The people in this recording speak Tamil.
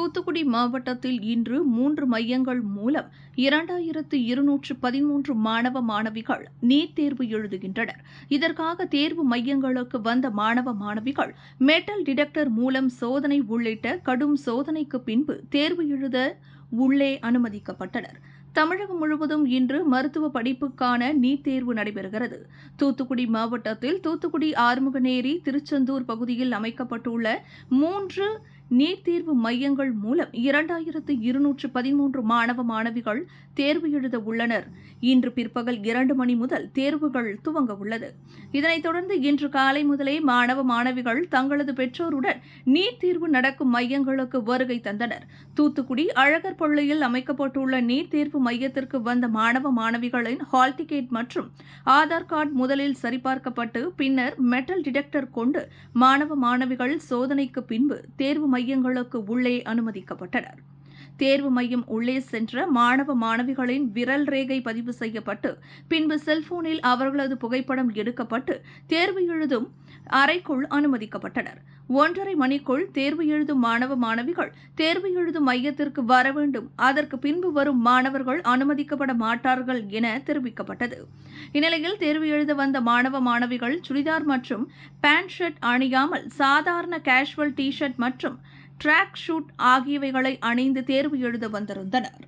தூத்துக்குடி மாவட்டத்தில் இன்று மூன்று மையங்கள் மூலம் இரண்டாயிரத்து இருநூற்று பதிமூன்று மாணவ மாணவிகள் நீட் தேர்வு எழுதுகின்றனர். இதற்காக தேர்வு மையங்களுக்கு வந்த மாணவ மாணவிகள் மெட்டல் டிடெக்டர் மூலம் சோதனை உள்ளிட்ட கடும் சோதனைக்கு பின்பு தேர்வு எழுத உள்ளே அனுமதிக்கப்பட்டனர். தமிழகம் முழுவதும் இன்று மருத்துவ படிப்புக்கான நீட் தேர்வு நடைபெறுகிறது. தூத்துக்குடி மாவட்டத்தில் தூத்துக்குடி ஆறுமுகநேரி திருச்செந்தூர் பகுதியில் அமைக்கப்பட்டுள்ள மூன்று நீட் தேர்வு மையங்கள் மூலம் இரண்டாயிரத்து இருநூற்று பதிமூன்று மாணவ மாணவிகள் தேர்வு எழுத உள்ளனர். இன்று பிற்பகல் இரண்டு மணி முதல் தேர்வுகள் துவங்க உள்ளது. இதனைத் தொடர்ந்து இன்று காலை முதலே மாணவ மாணவிகள் தங்களது பெற்றோருடன் நீட் தேர்வு நடக்கும் மையங்களுக்கு வருகை தந்தனர். தூத்துக்குடி அழகர் பள்ளியில் அமைக்கப்பட்டுள்ள நீட் தேர்வு மையத்திற்கு வந்த மாணவ மாணவிகளின் ஹால் டிக்கெட் மற்றும் ஆதார் கார்டு முதலில் சரிபார்க்கப்பட்டு பின்னர் மெட்டல் டிடெக்டர் கொண்டு மாணவ மாணவிகள் சோதனைக்கு பின்பு தேர்வு மையங்களுக்கு உள்ளே அனுமதிக்கப்பட்டனர். தேர்வு மையம் உள்ளே சென்ற மாணவ மாணவிகளின் விரல் ரேகை பதிவு செய்யப்பட்டு பின்பு செல்போனில் அவர்களது புகைப்படம் எடுக்கப்பட்டு தேர்வு எழுதும் அறைக்குள் அனுமதிக்கப்பட்டனர். ஒன்றரை மணிக்குள் தேர்வு எழுதும் மாணவ மாணவிகள் தேர்வு எழுதும் மையத்திற்கு வர வேண்டும். அதற்கு பின்பு வரும் மாணவர்கள் அனுமதிக்கப்பட மாட்டார்கள் என தெரிவிக்கப்பட்டது. இந்நிலையில் தேர்வு எழுத வந்த மாணவ மாணவிகள் சுடிதார் மற்றும் பேண்ட் ஷர்ட் அணியாமல் சாதாரண கேஷுவல் டி ஷர்ட் மற்றும் ட்ராக் ஷூட் ஆகியவைகளை அணிந்து தேர்வு எழுத வந்திருந்தனர்.